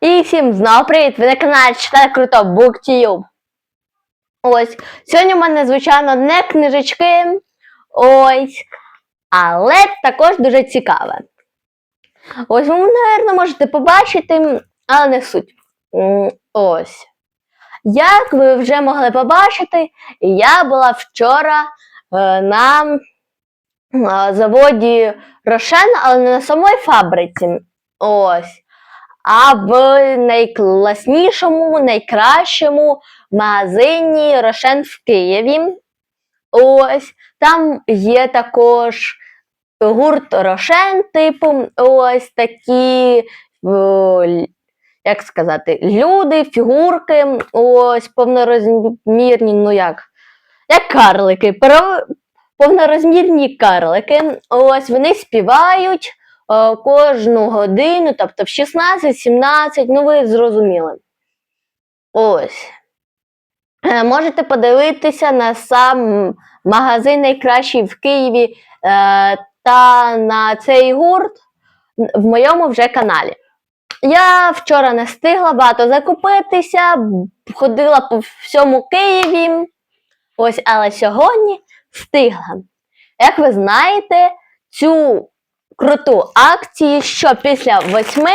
І всім знову привіт! Ви на каналі Читай Круто BookTube. Ось, сьогодні в мене, звичайно, не книжечки. Ось. Але також дуже цікаве. Ось ви, мабуть, можете побачити, але не суть. Ось. Як ви вже могли побачити, я була вчора е, на е, заводі Рошен, але не на самій фабриці. Ось а в найкласнішому, найкращому магазині Рошен в Києві. Ось там є також гурт Рошен, типу, ось такі, о, як сказати, люди, фігурки, ось повнорозмірні, ну як, як карлики, повнорозмірні карлики. Ось вони співають кожну годину, тобто в 16-17, ну ви зрозуміли. Ось. Е, Можете подивитися на сам магазин найкращий в Києві е, та на цей гурт в моєму вже каналі. Я вчора не встигла багато закупитися, ходила по всьому Києві. Ось, але сьогодні встигла. Як ви знаєте, цю круту акцію, що після восьми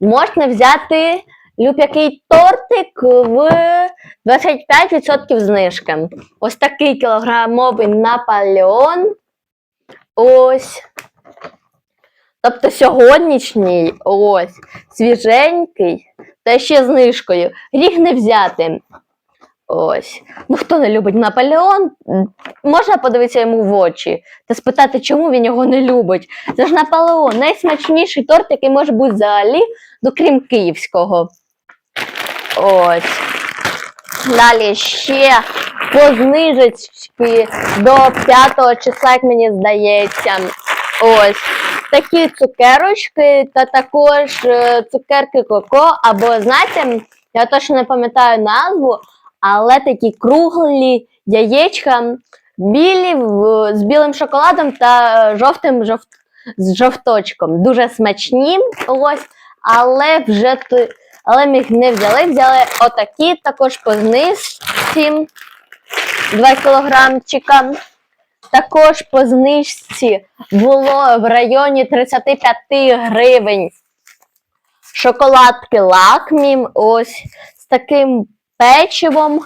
можна взяти люб'який тортик в 25% знижки. Ось такий кілограмовий Наполеон. Ось. Тобто сьогоднішній, ось, свіженький, та ще знижкою. Гріх не взяти. Ось. Ну, хто не любить Наполеон, можна подивитися йому в очі та спитати, чому він його не любить. Це ж Наполеон, найсмачніший торт, який може бути взагалі, ну крім київського. Ось. Далі ще по знижечки до 5 числа, як мені здається. Ось. Такі цукерочки та також е, цукерки коко, або, знаєте, я точно не пам'ятаю назву, але такі круглі яєчка, білі з білим шоколадом та е, жовтим жовт, з жовточком. Дуже смачні. Ось, але вже але ми їх не взяли. Взяли отакі також по знижці 2 кілограмчика. Також по знижці було в районі 35 гривень шоколадки лакмі, ось з таким печивом,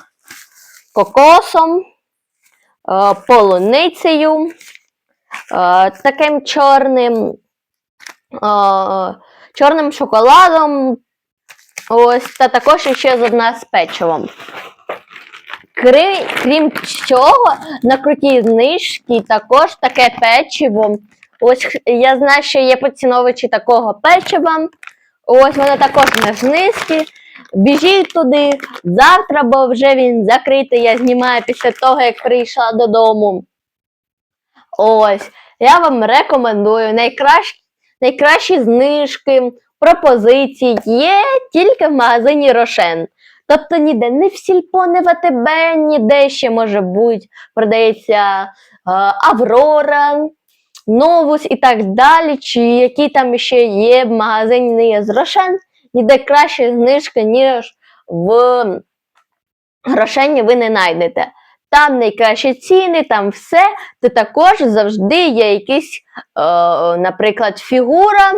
кокосом, е, полуницею, е, таким чорним, е, чорним шоколадом, ось, та також ще з одна з печивом. Крім, крім цього, на крутій знижці також таке печиво. Ось я знаю, що є поціновувачі такого печива. Ось воно також на знижці. Біжіть туди завтра, бо вже він закритий. Я знімаю після того, як прийшла додому. Ось, я вам рекомендую найкращ... найкращі знижки, пропозиції є тільки в магазині Рошен. Тобто ніде не в сільпо, не в АТБ, ніде ще може бути, продається е, Аврора, Новус і так далі, чи які там ще є в магазині з Рошен, ніде кращі знижки, ніж в Рошені ви не знайдете. Там найкращі ціни, там все, то також завжди є якісь, е, наприклад, фігура,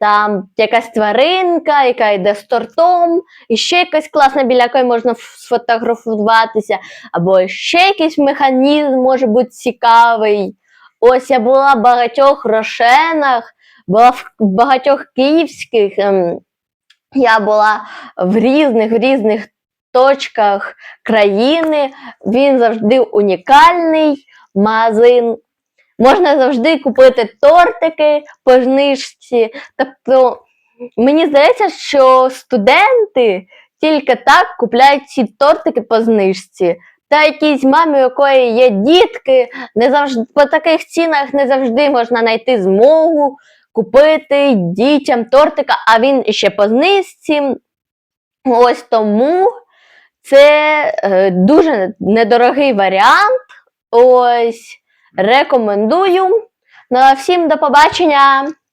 там якась тваринка, яка йде з тортом, і ще якась класна, біля якої можна сфотографуватися, або ще якийсь механізм може бути цікавий. Ось я була в багатьох рошенах, була в багатьох київських. ем, Я була в різних в різних точках країни. Він завжди унікальний магазин. Можна завжди купити тортики по знижці. Тобто, мені здається, що студенти тільки так купляють ці тортики по знижці. Та якійсь мамі, у якої є дітки, не завжди по таких цінах не завжди можна знайти змогу купити дітям тортика, а він ще по знижці. Ось тому це е, дуже недорогий варіант. Ось рекомендую. Ну а всім до побачення!